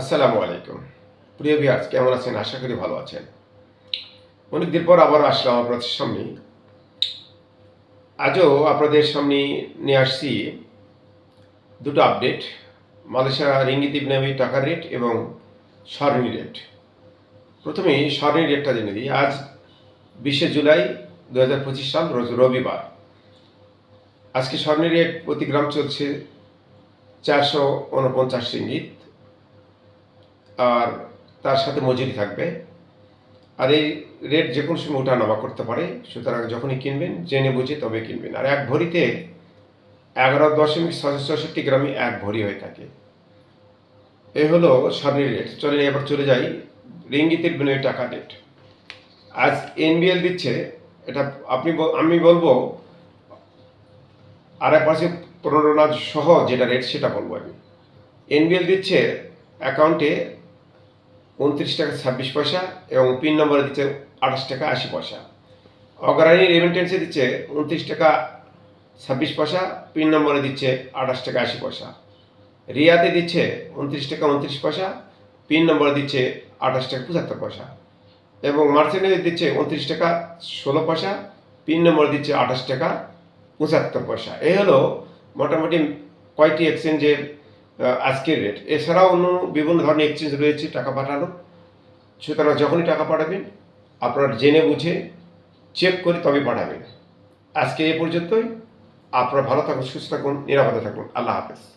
আসসালামু আলাইকুম। প্রিয় ভিয়ার্স কেমন আছেন? আশা করি ভালো আছেন। অনেকদিন পর আবার আসলাম আপনাদের সামনে। আজও আপনাদের সামনে নিয়ে আসছি দুটো আপডেট। মালয়েশিয়া রিঙ্গিত ইবনামি টাকার রেট এবং স্বর্ণী রেট। প্রথমে স্বর্ণী রেটটা জেনে দিই। আজ বিশে জুলাই দু হাজার পঁচিশ সাল, রোজ রবিবার। আজকে স্বর্ণী রেট প্রতি গ্রাম চলছে চারশো উনপঞ্চাশ রিঙ্গিত। আর তার সাথে মজুরি থাকবে। আর এই রেট যে কোনো সময় ওঠা নামা করতে পারে। সুতরাং যখনই কিনবেন, জেনে বুঝে তবে কিনবেন। আর এক ভরিতে এগারো দশমিক ছষট্টি গ্রামে এক ভরি হয়ে থাকে। এই হলো স্বর্ণের রেট চলে এবার চলে যাই রিঙ্গিতের বিনিময়ে টাকা রেট আজ এনবিএল দিচ্ছে, এটা আপনি আমি বলব আড়াই পাশে পনেরো লাখ সহ যেটা রেট সেটা বলব আমি। এনবিএল দিচ্ছে অ্যাকাউন্টে উনত্রিশ টাকা ছাব্বিশ পয়সা এবং পিন নম্বরে দিচ্ছে আঠাশ টাকা আশি পয়সা। অগ্রাণী রেমিটেন্সে দিচ্ছে উনত্রিশ টাকা ছাব্বিশ পয়সা, পিন নম্বরে দিচ্ছে আঠাশ টাকা আশি পয়সা। রিয়াতে দিচ্ছে উনত্রিশ টাকা উনত্রিশ পয়সা, পিন নম্বরে দিচ্ছে আঠাশ টাকা পঁচাত্তর পয়সা। এবং মার্চেন্টে দিচ্ছে উনত্রিশ টাকা ষোলো পয়সা, পিন নম্বরে দিচ্ছে আঠাশ টাকা পঁচাত্তর পয়সা। এই হলো মোটামুটি কয়টি এক্সচেঞ্জের আজকের রেট এছাড়াও অন্য বিভিন্ন ধরনের এক্সচেঞ্জ রয়েছে, টাকা পাঠানো। সুতরাং যখনই টাকা পাঠাবেন, আপনার জেনে বুঝে চেক করে তবে পাঠাবেন। আজকে এ পর্যন্তই। আপনারা ভালো থাকুন, সুস্থ থাকুন, নিরাপদে থাকুন। আল্লাহ হাফেজ।